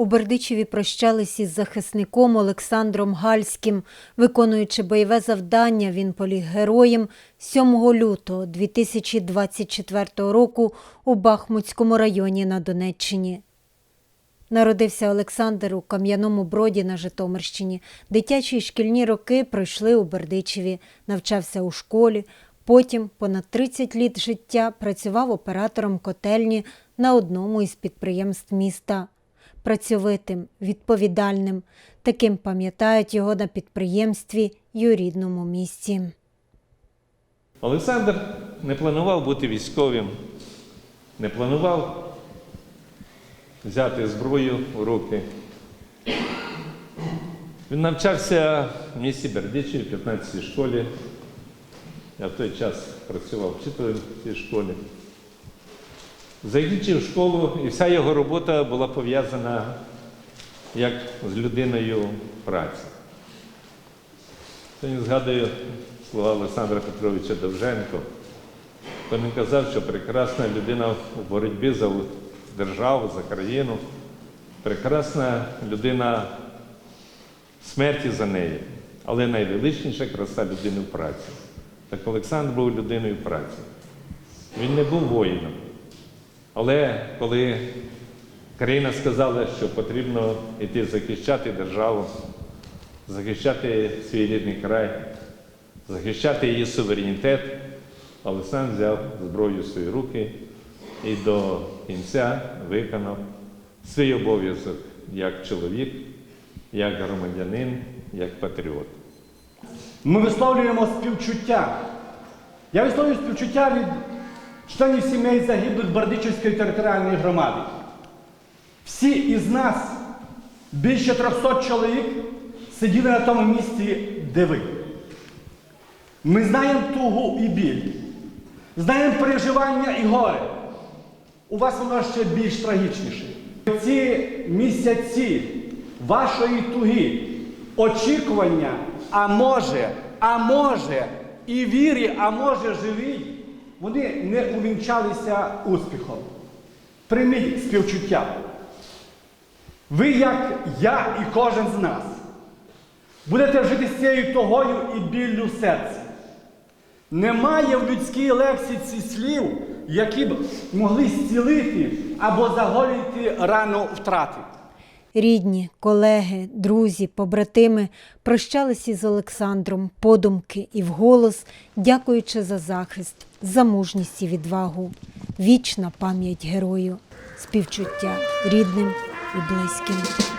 У Бердичеві прощались із захисником Олександром Гальським. Виконуючи бойове завдання, він поліг героєм 7 лютого 2024 року у Бахмутському районі на Донеччині. Народився Олександр у Кам'яному Броді на Житомирщині. Дитячі й шкільні роки пройшли у Бердичеві, навчався у школі. Потім понад 30 літ життя працював оператором котельні на одному із підприємств міста. Працьовитим, відповідальним. Таким пам'ятають його на підприємстві й у рідному місті. Олександр не планував бути військовим, не планував взяти зброю у руки. Він навчався в місті Бердичеві, в 15-й школі. Я в той час працював вчителем в цій школі. Закінчив школу, і вся його робота була пов'язана як з людиною праці. Сьогодні згадую слова Олександра Петровича Довженко, коли він казав, що прекрасна людина у боротьбі за державу, за країну, прекрасна людина смерті за неї, але найвеличніша краса людини в праці. Так Олександр був людиною праці. Він не був воїном. Але коли країна сказала, що потрібно йти захищати державу, захищати свій рідний край, захищати її суверенітет, Олександр взяв зброю в свої руки і до кінця виконав свій обов'язок як чоловік, як громадянин, як патріот. Ми висловлюємо співчуття. Я висловлюю співчуття від членів сімей загиблих Бердичівської територіальної громади. Всі із нас, більше 300 чоловік, сиділи на тому місці, де ви. Ми знаємо тугу і біль, знаємо переживання і горе. У вас воно ще більш трагічніше. Ці місяці вашої туги, очікування, а може, а може, і вірі, а може живі, вони не увінчалися успіхом. Прийміть співчуття. Ви, як я і кожен з нас, будете жити з цією тогою і біллю в серці. Немає в людській лексиці слів, які б могли зцілити або заголити рану втрати. Рідні, колеги, друзі, побратими прощались із Олександром подумки і вголос, дякуючи за захист, за мужність і відвагу. Вічна пам'ять герою, співчуття рідним і близьким.